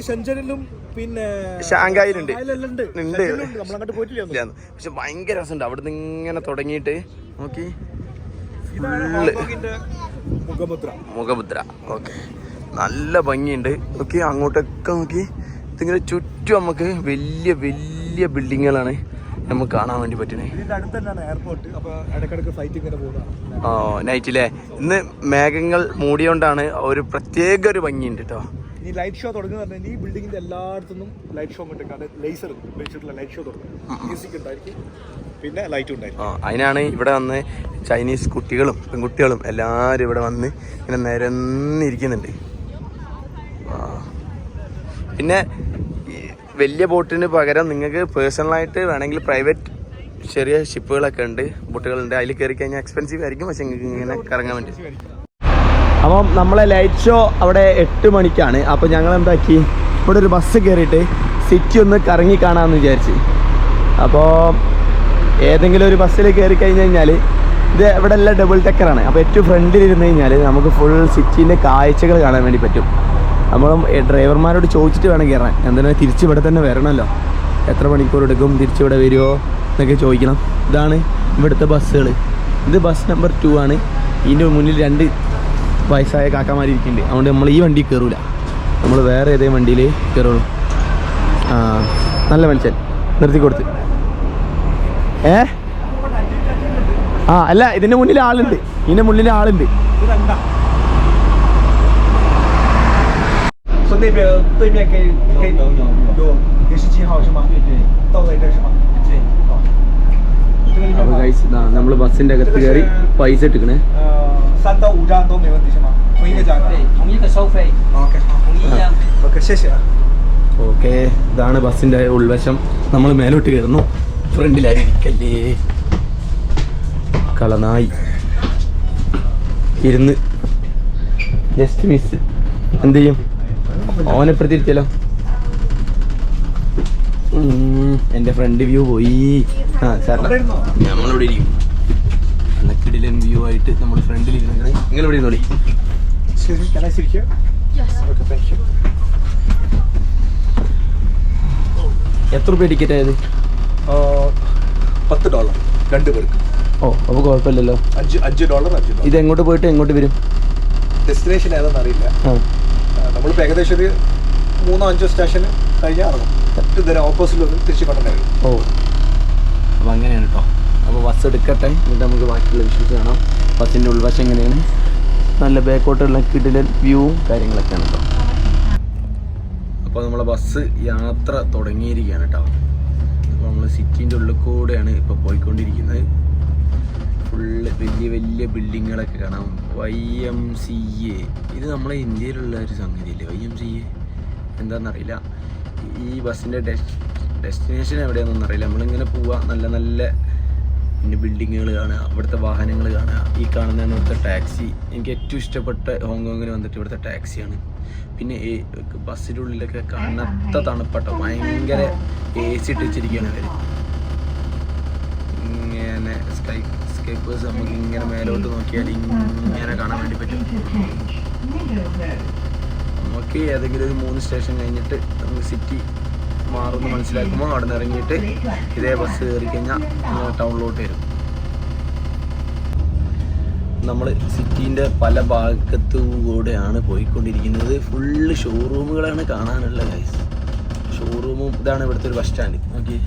ഷെഞ്ചനിലും പിന്നെ ഷാങ്കായിലുണ്ട്. ഉണ്ട്. പക്ഷെ ഭയങ്കര രസമുണ്ട്. അവിടുന്ന് ഇങ്ങനെ തുടങ്ങിയിട്ട് നോക്കി. മുഖമുദ്ര. മുഖമുദ്ര. ഓക്കെ. നല്ല ഭംഗിയുണ്ട്. നോക്കി അങ്ങോട്ടൊക്കെ നോക്കി. ഇതിങ്ങനെ ചുറ്റും നമുക്ക് വലിയ വലിയ ബിൽഡിങ്ങുകളാണ് നമുക്ക് കാണാൻ വേണ്ടി പറ്റണേ ഇതിന്റെ നൈറ്റ് ഇന്ന് മേഘങ്ങൾ മൂടിയോണ്ടാണ് ഒരു പ്രത്യേക ഒരു ഭംഗിയുണ്ട് കേട്ടോ ഈ ലൈറ്റ് ഷോ തുടങ്ങുന്ന പറഞ്ഞാൽ ഈ ബിൽഡിങ്ങിന്റെ എല്ലായിടത്തുനിന്നും ലൈറ്റ് ഷോ കിട്ടും അതായത് ലേസർ ഉപയോഗിച്ചിട്ടുള്ള ലൈറ്റ് ഷോ തുടങ്ങും. മ്യൂസിക് ഉണ്ടായിരിക്കും. പിന്നെ ലൈറ്റ് ഉണ്ടായിരിക്കും. അതിനാണ് ഇവിടെ വന്ന് ചൈനീസ് കുട്ടികളും പെൺകുട്ടികളും എല്ലാവരും ഇവിടെ വന്ന് ഇങ്ങനെ നിരന്നിരിക്കുന്നുണ്ട്. പിന്നെ വലിയ ബോട്ടിന് പകരം നിങ്ങൾക്ക് പേഴ്സണലായിട്ട് വേണമെങ്കിൽ പ്രൈവറ്റ് ചെറിയ ഷിപ്പുകളൊക്കെ ഉണ്ട് ബോട്ടുകളുണ്ട്. അതിൽ കയറി കഴിഞ്ഞാൽ എക്സ്പെൻസീവ് ആയിരിക്കും പക്ഷെ നിങ്ങൾക്ക് ഇങ്ങനെ കറങ്ങാൻ വേണ്ടി. അപ്പം നമ്മളെ ലൈറ്റ് ഷോ അവിടെ എട്ട് മണിക്കാണ്. അപ്പോൾ ഞങ്ങൾ എന്താക്കി ഇവിടെ ഒരു ബസ് കയറിയിട്ട് സിറ്റി ഒന്ന് കറങ്ങി കാണാമെന്ന് വിചാരിച്ച്. അപ്പോൾ ഏതെങ്കിലും ഒരു ബസ്സിൽ കയറി കഴിഞ്ഞ് കഴിഞ്ഞാൽ ഇത് ഇവിടെ എല്ലാം ഡബിൾ ടെക്കറാണ് അപ്പോൾ ഏറ്റവും ഫ്രണ്ടിൽ ഇരുന്ന് കഴിഞ്ഞാൽ നമുക്ക് ഫുൾ സിറ്റീന്റെ കാഴ്ചകൾ കാണാൻ വേണ്ടി പറ്റും. നമ്മളും ഡ്രൈവർമാരോട് ചോദിച്ചിട്ട് വേണം കയറാൻ എന്തിനാ തിരിച്ച് ഇവിടെ തന്നെ വരണമല്ലോ എത്ര മണിക്കൂർ എടുക്കും? തിരിച്ചിവിടെ വരുമോ എന്നൊക്കെ ചോദിക്കണം. ഇതാണ് ഇവിടുത്തെ ബസ്സുകൾ ഇത് ബസ് നമ്പർ ടു ആണ്. ഇതിന്റെ മുന്നിൽ രണ്ട് വയസ്സായ കാക്കാമാരിക്കുന്നുണ്ട് അതുകൊണ്ട് നമ്മൾ ഈ വണ്ടി കയറൂല നമ്മൾ വേറെ ഏതേ വണ്ടിയിൽ കയറുള്ളൂ ആ നല്ല മനുഷ്യൻ. നിർത്തി കൊടുത്ത്. ഏ? ആ അല്ല ഇതിന്റെ മുന്നിൽ ആളുണ്ട്. ഇതിന്റെ മുന്നിൽ ആളുണ്ട്. നമ്മൾ ബസ്സിന്റെ അകത്ത് കയറി പൈസ ഇട്ടിക്കണേ 三到五张都没问题是吗？同一个价格？对，同一个收费。OK，好，同一张。OK，谢谢。ഓക്കെ ഇതാണ് ബസ്സിന്റെ ഉൾവശം. നമ്മൾ മേലോട്ട് കയറുന്നു. ഫ്രണ്ടിലായിരിക്കല്ലേ. കളനായി. ഇരുന്ന്. ജസ്റ്റ് മിസ് എന്ത് ചെയ്യും ഓനെ പ്രതിരിച്ചല്ലോ. എന്റെ ഫ്രണ്ട് വ്യൂ പോയി. ആ സാറിന്. നമ്മളിവിടെ ഇരിക്കും. കിടിലൻ വ്യൂ ആയിട്ട് നമ്മൾ ഫ്രണ്ടിൽ ഇരുന്നിങ്ങനെ നിങ്ങൾ ഇവിടെ ഇരുന്നോളി? Thank you. എത്ര രൂപ ടിക്കറ്റ് ആയത്? പത്ത് ഡോളർ രണ്ട് പേർക്ക്. ഓ അപ്പോൾ കുഴപ്പമില്ലല്ലോ. അഞ്ച് അഞ്ച് ഡോളർ അഞ്ച് ഡോളർ ഇത് എങ്ങോട്ട് പോയിട്ട് എങ്ങോട്ട് വരും? ഡെസ്റ്റിനേഷൻ ഏതാണെന്ന് അറിയില്ല. നമ്മൾ നമ്മളിപ്പോൾ ഏകദേശം ഒരു മൂന്നോ അഞ്ചോ സ്റ്റേഷൻ കഴിഞ്ഞാൽ ഇറങ്ങും. ഓപ്പോസിറ്റ് വന്ന് തിരിച്ച് കൊണ്ടുവരും ഓ. അപ്പോൾ അങ്ങനെയാണ് കേട്ടോ ബസ് എടുക്കട്ടെ. എന്നിട്ട് നമുക്ക് ബാക്കിയുള്ള വിഷ്വൽസ് കാണാം. ബസ്സിന്റെ ഉൾവശം എങ്ങനെയാണ്? നല്ല ബാക്കോട്ടുള്ള കിടിലൻ വ്യൂവും കാര്യങ്ങളൊക്കെയാണ് കേട്ടോ അപ്പോൾ നമ്മളെ ബസ് യാത്ര തുടങ്ങിയിരിക്കുകയാണ് കേട്ടോ അപ്പോൾ നമ്മൾ സിറ്റീന്റെ ഉള്ളിൽ കൂടെയാണ് ഇപ്പോൾ പോയിക്കൊണ്ടിരിക്കുന്നത്. ഫുള്ള് വലിയ വലിയ ബിൽഡിങ്ങുകളൊക്കെ കാണാം. വൈ എം സി എ ഇത് നമ്മളെ ഇന്ത്യയിലുള്ള ഒരു സംഗതിയല്ലേ? വൈ എം സി എ എന്താണെന്നറിയില്ല. ഈ ബസ്സിന്റെ ഡെസ്റ്റിനേഷൻ എവിടെയാണെന്നൊന്നും അറിയില്ല. നമ്മളിങ്ങനെ പോവുക നല്ല നല്ല പിന്നെ ബിൽഡിങ്ങുകൾ കാണുക ഇവിടുത്തെ വാഹനങ്ങൾ കാണുക. ഈ കാണുന്നതാണ് ഇവിടുത്തെ ടാക്സി എനിക്ക് ഏറ്റവും ഇഷ്ടപ്പെട്ട ഹോങ്കോങ്ങിൽ വന്നിട്ട് ഇവിടുത്തെ ടാക്സിയാണ് പിന്നെ ഈ ബസ്സിന്റെ ഉള്ളിലൊക്കെ കനത്ത തണുപ്പട്ട. ഭയങ്കര എ സി ഇട്ടിച്ചിരിക്കുകയാണ് അവർ ഇങ്ങനെ സ്കൈ സ്കൈപ്പേഴ്സ് നമുക്ക് ഇങ്ങനെ മേലോട്ട് നോക്കിയാൽ ഇങ്ങനെ കാണാൻ വേണ്ടി പറ്റും. നമുക്ക് ഏതെങ്കിലും ഒരു മൂന്ന് സ്റ്റേഷൻ കഴിഞ്ഞിട്ട് നമുക്ക് സിറ്റി മാറുമെന്ന് മനസ്സിലാക്കുമ്പോൾ അവിടെ നിന്ന് ഇറങ്ങിയിട്ട് ഇതേ ബസ് കയറി കഴിഞ്ഞാൽ ടൗണിലോട്ട് വരും. നമ്മൾ സിറ്റീന്റെ പല ഭാഗത്തുകൂടെയാണ് പോയിക്കൊണ്ടിരിക്കുന്നത്. ഫുള്ള് ഷോറൂമുകളാണ് കാണാനുള്ള ഗൈസ് ഷോറൂമും ഇതാണ് ഇവിടുത്തെ ഒരു ബസ് സ്റ്റാൻഡ് നോക്കി.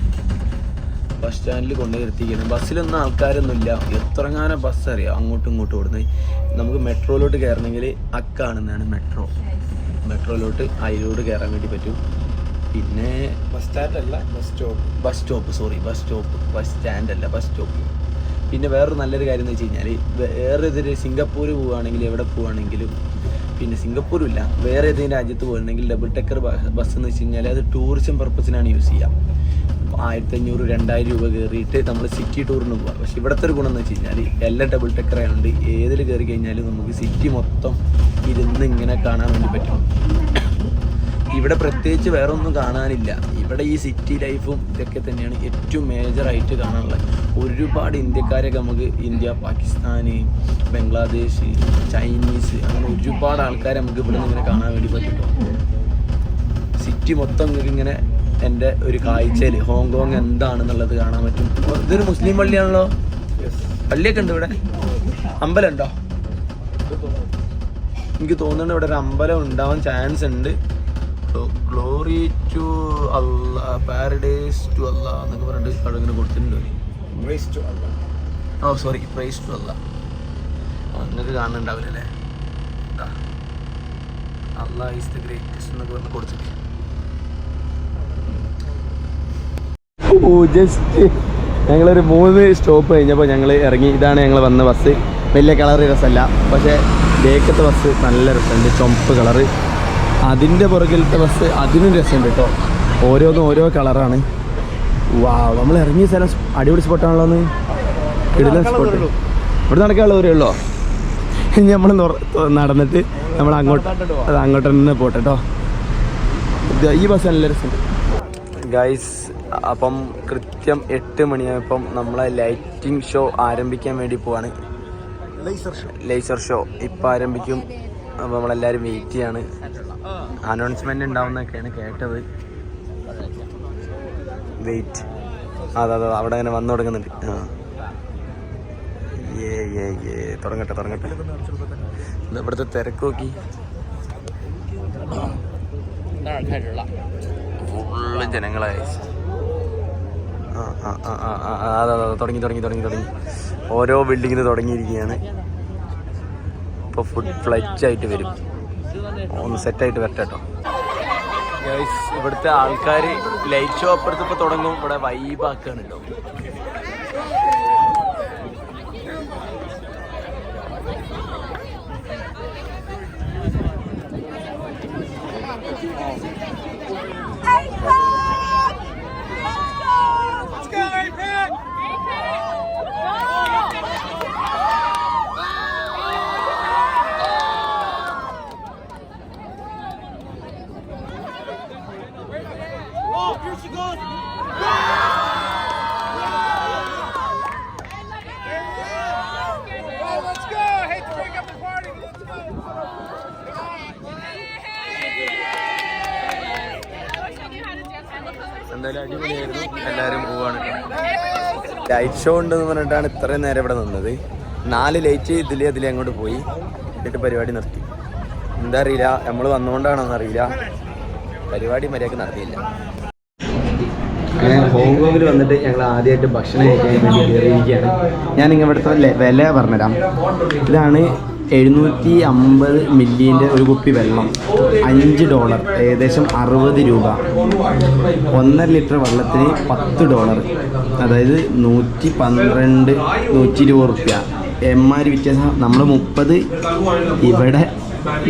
ബസ് സ്റ്റാൻഡിൽ കൊണ്ടു നിർത്തിയിരിക്കുന്നത് ബസ്സിലൊന്നും ആൾക്കാരൊന്നുമില്ല. എത്രങ്ങാനും ബസ് അറിയാം? അങ്ങോട്ടും ഇങ്ങോട്ടും ഓടുന്നത്. നമുക്ക് മെട്രോയിലോട്ട് കയറണമെങ്കിൽ അക്കാണെന്നാണ് മെട്രോ മെട്രോയിലോട്ട് അയിലോട്ട് കയറാൻ വേണ്ടി പറ്റും. പിന്നെ ബസ് സ്റ്റാൻഡ് അല്ല bus stop bus stop sorry bus stop bus stand അല്ല ബസ് സ്റ്റോപ്പ് പിന്നെ വേറൊരു നല്ലൊരു കാര്യം എന്ന് വെച്ച് കഴിഞ്ഞാൽ വേറെ ഇതിൽ സിംഗപ്പൂർ പോവുകയാണെങ്കിൽ എവിടെ പോവുകയാണെങ്കിലും പിന്നെ സിംഗപ്പൂരും ഇല്ല. വേറെ ഏതെങ്കിലും രാജ്യത്ത് പോകണമെങ്കിൽ ഡബിൾ ടെക്കർ ബസ് എന്ന് വെച്ച് കഴിഞ്ഞാൽ അത് ടൂറിസം പർപ്പസിനാണ് യൂസ് ചെയ്യുക ആയിരത്തി അഞ്ഞൂറ് രണ്ടായിരം രൂപ കയറിയിട്ട് നമ്മൾ സിറ്റി ടൂറിന് പോകാം പക്ഷെ ഇവിടുത്തെ ഒരു ഗുണം എന്ന് വെച്ച് കഴിഞ്ഞാൽ എല്ലാം ഡബിൾ ടെക്കർ ആയതുകൊണ്ട് ഏതിൽ കയറി കഴിഞ്ഞാലും നമുക്ക് സിറ്റി മൊത്തം ഇരുന്ന് ഇങ്ങനെ കാണാൻ വേണ്ടി പറ്റും. ഇവിടെ പ്രത്യേകിച്ച് വേറെ ഒന്നും കാണാനില്ല. ഇവിടെ ഈ സിറ്റി ലൈഫും ഇതൊക്കെ തന്നെയാണ് ഏറ്റവും മേജറായിട്ട് കാണാനുള്ളത്. ഒരുപാട് ഇന്ത്യക്കാരൊക്കെ നമുക്ക് ഇന്ത്യ പാകിസ്ഥാന് ബംഗ്ലാദേശ് ചൈനീസ് അങ്ങനെ ഒരുപാട് ആൾക്കാരെ നമുക്ക് ഇവിടെ നിന്ന് ഇങ്ങനെ കാണാൻ വേണ്ടി പറ്റും സിറ്റി മൊത്തം നിങ്ങൾക്ക് ഇങ്ങനെ എന്റെ ഒരു കാഴ്ചയിൽ ഹോങ്കോങ് എന്താണെന്നുള്ളത് കാണാൻ പറ്റും. ഇതൊരു മുസ്ലിം പള്ളിയാണല്ലോ? പള്ളിയൊക്കെ ഉണ്ട് ഇവിടെ. അമ്പലം ഉണ്ടോ? എനിക്ക് തോന്നുന്നുണ്ട് ഇവിടെ ഒരു അമ്പലം ഉണ്ടാവാൻ ചാൻസ് ഉണ്ട്. ഗ്ലോറി ടു അല്ല പാരഡൈസ് ടു അല്ല എന്നൊക്കെ പറഞ്ഞിട്ട് അവിടെ ഇങ്ങനെ കൊടുത്തിട്ടുണ്ട്. ഓ സോറി പ്രൈസ് ടു അല്ല നിങ്ങൾക്ക് കാണുന്നുണ്ടാവില്ല അല്ലേ അല്ല ഈസ് ദ ഗ്രേറ്റസ്റ്റ് എന്നൊക്കെ പറഞ്ഞ് കൊടുത്തിട്ട്. ഓ ജസ്റ്റ് ഞങ്ങളൊരു മൂന്ന് സ്റ്റോപ്പ് കഴിഞ്ഞപ്പോൾ ഞങ്ങൾ ഇറങ്ങി. ഇതാണ് ഞങ്ങൾ വന്ന ബസ് വലിയ കളർ രസമല്ല പക്ഷേ ബേക്കത്തെ ബസ് നല്ല രസമുണ്ട്. ചുമപ്പ് കളറ് അതിന്റെ പുറകിലത്തെ ബസ് അതിനും രസമുണ്ട് കേട്ടോ ഓരോന്നും ഓരോ കളറാണ് വാ നമ്മൾ ഇറങ്ങിയ സ്ഥലം അടിപൊളി സ്പോട്ടാണല്ലോ ഒന്ന് കിടിലൻ സ്പോട്ട് ഇവിടെ നടക്കാനുള്ള ദൂരേ ഉള്ളോ? ഇനി നമ്മൾ നടന്നിട്ട് നമ്മൾ അങ്ങോട്ട് അങ്ങോട്ട് തന്നെ പോട്ടെ കേട്ടോ ഈ ബസ് നല്ല രസമുണ്ട്. ഗൈസ് അപ്പം കൃത്യം എട്ട് മണിയായപ്പം നമ്മളെ ലൈറ്റിംഗ് ഷോ ആരംഭിക്കാൻ വേണ്ടി പോവാണ്. ലേസർ ഷോ ഇപ്പം ആരംഭിക്കും. അപ്പം നമ്മളെല്ലാവരും വെയിറ്റ് ചെയ്യാണ്. അനൗൺസ്മെന്റ് ഉണ്ടാവുന്നൊക്കെയാണ് കേട്ടത്. വെയിറ്റ് അതെ അതെ അവിടെ അങ്ങനെ വന്നു തുടങ്ങുന്നുണ്ട്. തുടങ്ങട്ടെ തുടങ്ങട്ടെ. ഇവിടുത്തെ തിരക്ക് നോക്കി. ഫുള്ള് ജനങ്ങളായി. ആ ആ ആ ആ അതെ തുടങ്ങി തുടങ്ങി തുടങ്ങി തുടങ്ങി. ഓരോ ബിൽഡിങ്ങിന് തുടങ്ങിയിരിക്കുകയാണ്. ഇപ്പോൾ ഫുഡ് ഫ്ലൈറ്റ് ആയിട്ട് വരും. ഒന്ന് സെറ്റായിട്ട് വരട്ടെ കേട്ടോ. ഇവിടുത്തെ ആൾക്കാർ ലൈറ്റ് ഷോ അപ്പുറത്ത് ഇപ്പോൾ തുടങ്ങും. ഇവിടെ വൈബാക്കാണ് ലൈറ്റ് ഷോ ഉണ്ടെന്ന് പറഞ്ഞിട്ടാണ് ഇത്രയും നേരം ഇവിടെ നിന്നത്. നാല് ലൈറ്റ് ഇതിലേ അതിൽ അങ്ങോട്ട് പോയി. എന്നിട്ട് പരിപാടി നിർത്തി. എന്താ അറിയില്ല. നമ്മൾ വന്നുകൊണ്ടാണോന്ന് അറിയില്ല. പരിപാടി മര്യാദയ്ക്ക് നടത്തിയില്ല. ഹോങ്കോങ്ങിൽ വന്നിട്ട് ഞങ്ങൾ ആദ്യമായിട്ട് ഭക്ഷണം കഴിക്കാൻ വേണ്ടി കയറിയിരിക്കുകയാണ് ഞാൻ ഇവിടുത്തെ വില പറഞ്ഞുതരാം. ഇതാണ് എഴുന്നൂറ്റി അമ്പത് മില്ലിന്റെ ഒരു കുപ്പി വെള്ളം. അഞ്ച് ഡോളർ ഏകദേശം അറുപത് രൂപ. ഒന്നര ലിറ്റർ വെള്ളത്തിന് പത്ത് ഡോളർ. അതായത് നൂറ്റി പന്ത്രണ്ട് നൂറ്റി ഇരുപത് റുപ്യ. എം ആർ വ്യത്യാസം നമ്മൾ മുപ്പത് ഇവിടെ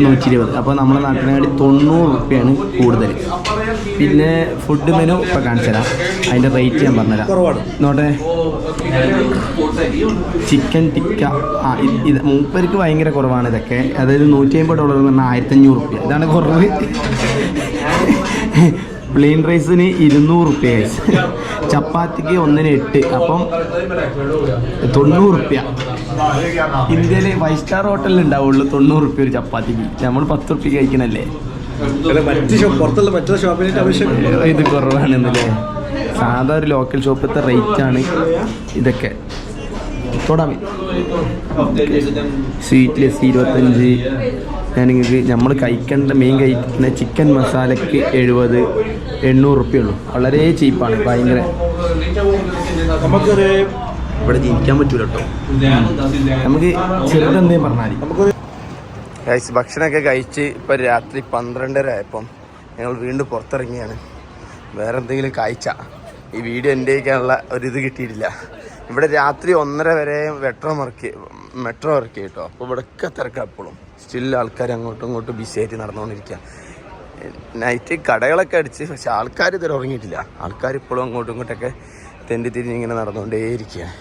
നൂറ്റി ഇരുപത് അപ്പോൾ നമ്മുടെ നാട്ടിനാടി തൊണ്ണൂറ് റുപ്യാണ് കൂടുതൽ. പിന്നെ ഫുഡ് മെനു ഇപ്പോൾ കാണിച്ചു തരാം. അതിന്റെ റേറ്റ് ഞാൻ പറഞ്ഞുതരാം. നോട്ടെ ചിക്കൻ ടിക്ക ആ ഇത് മൂപ്പർക്ക് ഭയങ്കര കുറവാണ് ഇതൊക്കെ. അതായത് നൂറ്റി അമ്പത് ഡോളർ എന്ന് പറഞ്ഞാൽ ആയിരത്തഞ്ഞൂറ് റുപ്യ. ഇതാണ് കുറവ്. പ്ലെയിൻ റൈസിന് ഇരുന്നൂറ് റുപ്യ ചപ്പാത്തിക്ക് ഒന്നിന് എട്ട്. അപ്പം തൊണ്ണൂറ് റുപ്യ. ഇന്ത്യയിൽ ഫൈവ് സ്റ്റാർ ഹോട്ടലിൽ ഉണ്ടാവുള്ളൂ തൊണ്ണൂറ് റുപ്യ ഒരു ചപ്പാത്തിക്ക് നമ്മൾ പത്ത് റുപ്യ കഴിക്കണല്ലേ പുറത്തുള്ള ഇത് കുറവാണെന്നല്ലേ? സാധാ ഒരു ലോക്കൽ ഷോപ്പിലത്തെ റേറ്റ് ആണ് ഇതൊക്കെ. സ്വീറ്റ് ലെസ് ഇരുപത്തഞ്ച്. ഞാൻ നിങ്ങൾക്ക് നമ്മൾ കഴിക്കേണ്ട മെയിൻ കഴിക്കുന്ന ചിക്കൻ മസാലയ്ക്ക് എഴുപത് എണ്ണൂറ് റുപ്യ ഉള്ളൂ. വളരെ ചീപ്പാണ് ഭയങ്കര. നമുക്കൊരു ഇവിടെ ജീവിക്കാൻ പറ്റൂല കേട്ടോ നമുക്ക് ചെറുതെന്തേലും പറഞ്ഞാൽ കഴിച്ച് ഭക്ഷണമൊക്കെ കഴിച്ച് ഇപ്പം രാത്രി പന്ത്രണ്ടര ആയപ്പം ഞങ്ങൾ വീണ്ടും പുറത്തിറങ്ങിയാണ്. വേറെ എന്തെങ്കിലും കാഴ്ച? ഈ വീഡിയോ എന്റെക്കാനുള്ള ഒരിത് കിട്ടിയിട്ടില്ല. ഇവിടെ രാത്രി ഒന്നര വരെ മെട്രോ മറക്കി മെട്രോ ഇറക്കി കേട്ടോ അപ്പോൾ ഇവിടെയൊക്കെ തിരക്കാം എപ്പോഴും സ്റ്റിൽ ആൾക്കാർ അങ്ങോട്ടും ഇങ്ങോട്ടും ബിസി ആയിട്ട് നടന്നുകൊണ്ടിരിക്കുക നൈറ്റ് കടകളൊക്കെ അടിച്ച് പക്ഷെ ആൾക്കാർ ഇതുവരെ ഉറങ്ങിയിട്ടില്ല. ആൾക്കാർ ഇപ്പോഴും അങ്ങോട്ടും ഇങ്ങോട്ടൊക്കെ തെണ്ടി തിരിഞ്ഞ് ഇങ്ങനെ നടന്നുകൊണ്ടേയിരിക്കുകയാണ്.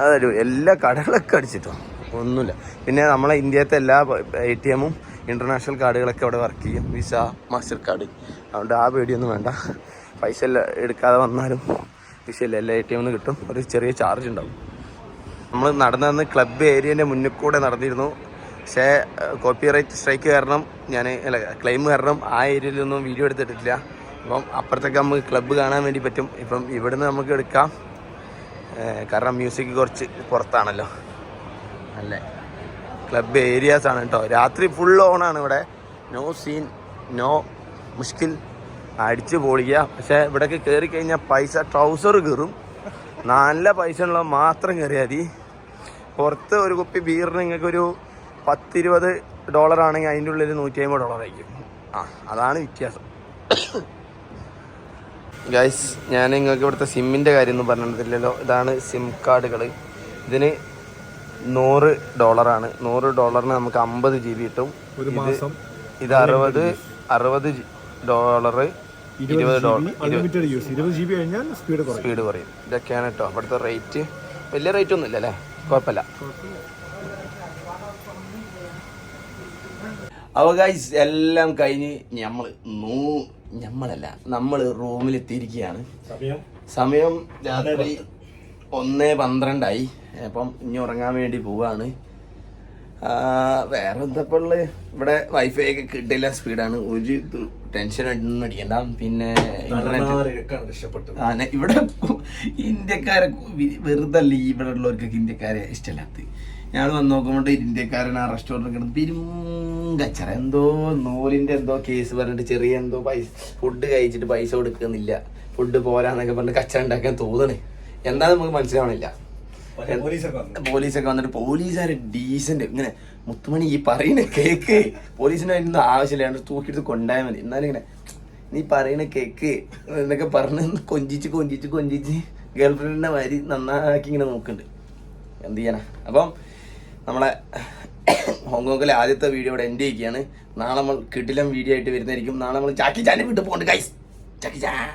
അതൊരു എല്ലാ കടകളൊക്കെ അടിച്ചിട്ടോ. ഒന്നുമില്ല. പിന്നെ നമ്മളെ ഇന്ത്യത്തെ എല്ലാ എ ടി എമ്മും ഇന്റർനാഷണൽ കാർഡുകളൊക്കെ അവിടെ വർക്ക് ചെയ്യും. വിസ മാസ്റ്റർ കാർഡ് അതുകൊണ്ട് ആ പേടിയൊന്നും വേണ്ട. പൈസ എല്ലാം എടുക്കാതെ വന്നാലും വിസയില്ല എല്ലാ എ ടി എമ്മിൽ നിന്ന് കിട്ടും. ഒരു ചെറിയ ചാർജ് ഉണ്ടാവും. നമ്മൾ നടന്നു ക്ലബ് ഏരിയേന്റെ മുന്നിൽ കൂടെ നടന്നിരുന്നു. പക്ഷേ കോപ്പി റൈറ്റ് സ്ട്രൈക്ക് കാരണം ഞാൻ അല്ല ക്ലെയിം കാരണം ആ ഏരിയയിലൊന്നും വീഡിയോ എടുത്തിട്ടില്ല. അപ്പം അപ്പുറത്തൊക്കെ നമുക്ക് ക്ലബ്ബ് കാണാൻ വേണ്ടി പറ്റും. ഇപ്പം ഇവിടുന്ന് നമുക്ക് എടുക്കാം. കാരണം മ്യൂസിക് കുറച്ച് പുറത്താണല്ലോ. അല്ലേ? ക്ലബ് ഏരിയാസ് ആണ് കേട്ടോ രാത്രി ഫുൾ ഓണാണ് ഇവിടെ. നോ സീൻ നോ മുഷ്കിൽ. അടിച്ച് പൊളിക്കുക പക്ഷേ ഇവിടേക്ക് കയറി കഴിഞ്ഞാൽ പൈസ ട്രൗസർ കയറും നല്ല പൈസ ഉള്ള മാത്രം കയറിയാൽ മതി. പുറത്ത് ഒരു കുപ്പി ബീറിന് നിങ്ങൾക്ക് ഒരു പത്തിരുപത് ഡോളർ ആണെങ്കിൽ അതിന്റെ ഉള്ളിൽ നൂറ്റി അമ്പത് ഡോളർ ആയിരിക്കും. ആ അതാണ് വ്യത്യാസം. ഗൈസ് ഞാൻ നിങ്ങൾക്ക് ഇവിടുത്തെ സിമ്മിന്റെ കാര്യം ഒന്നും പറഞ്ഞിട്ടില്ലല്ലോ. ഇതാണ് സിം കാർഡുകൾ ഇതിന് നൂറ് ഡോളറാണ് നൂറ് ഡോളറിന് നമുക്ക് അമ്പത് ജി ബി കിട്ടും. ഇത് ഇത് അറുപത് അറുപത് ഡോളർ ഇരുപത് ഡോളർ കുറയും. സ്പീഡ് കുറയും. ഇതൊക്കെയാണ് കേട്ടോ അവിടുത്തെ റേറ്റ് വലിയ റേറ്റ് ഒന്നും ഇല്ലല്ലേ? കുഴപ്പമില്ല. അപ്പോൾ ഗൈസ് എല്ലാം കഴിഞ്ഞ് നമ്മൾ നൂ നമ്മളല്ല നമ്മൾ റൂമിലെത്തിയിരിക്കുകയാണ്. സമയം? സമയം രാത്രി ഒന്ന് പന്ത്രണ്ടായി. അപ്പം ഇനി ഉറങ്ങാൻ വേണ്ടി പോവാണ്. വേറെ എന്തപ്പോൾ ഉള്ളത് ഇവിടെ വൈഫൈ ഒക്കെ കിട്ടില്ല സ്പീഡാണ് ഒരു ടെൻഷൻ ഒന്നും അടിക്കണ്ട. പിന്നെ ഇന്റർനെറ്റ് ഇവിടെ ഇന്ത്യക്കാരെ വെറുതെ അല്ല ഇവിടെ ഉള്ളവർക്കൊക്കെ ഇന്ത്യക്കാരെ ഇഷ്ടമില്ലാത്ത ഞങ്ങൾ വന്ന് നോക്കുമ്പോൾ ഇന്ത്യക്കാരൻ ആ റെസ്റ്റോറന്റ് കിടന്ന് തിരും കച്ചറ. എന്തോ നൂലിന്റെ എന്തോ കേസ് പറഞ്ഞിട്ട് ചെറിയ എന്തോ പൈസ ഫുഡ് കഴിച്ചിട്ട് പൈസ കൊടുക്കുന്നില്ല. ഫുഡ് പോരാന്നൊക്കെ പറഞ്ഞ് കച്ചറ ഉണ്ടാക്കാൻ തോന്നണേ. എന്താ നമുക്ക് മനസ്സിലാവണില്ല. പോലീസൊക്കെ വന്നു പോലീസൊക്കെ വന്നിട്ട് പോലീസുകാർ ഡീസന്റ് ഇങ്ങനെ മുത്തുമണി ഈ പറയുന്ന കേക്ക് പോലീസിന് അതിന്റെ ആവശ്യമില്ല. തൂക്കിയെടുത്ത് കൊണ്ടായാൽ മതി. എന്നാലും ഇങ്ങനെ നീ പറയുന്ന കേക്ക് എന്നൊക്കെ പറഞ്ഞ് കൊഞ്ചിച്ച് കൊഞ്ചിച്ച് കൊഞ്ചിച്ച് ഗേൾ ഫ്രണ്ടിന്റെ മാതിരി നന്നാക്കി ഇങ്ങനെ നോക്കുന്നുണ്ട്. എന്ത് ചെയ്യാനാ? അപ്പം നമ്മളെ ഹോങ്കോങ്ങിലെ ആദ്യത്തെ വീഡിയോ ഇവിടെ എൻഡ് ചെയ്യുകയാണ് നാളെ നമ്മൾ കിടിലം വീഡിയോ ആയിട്ട് വരുന്നതായിരിക്കും. നാളെ നമ്മൾ ചാക്കി ചാനെ വീട്ടിൽ പോകണ്ട് ഗൈസ് ചാക്കി ചാൻ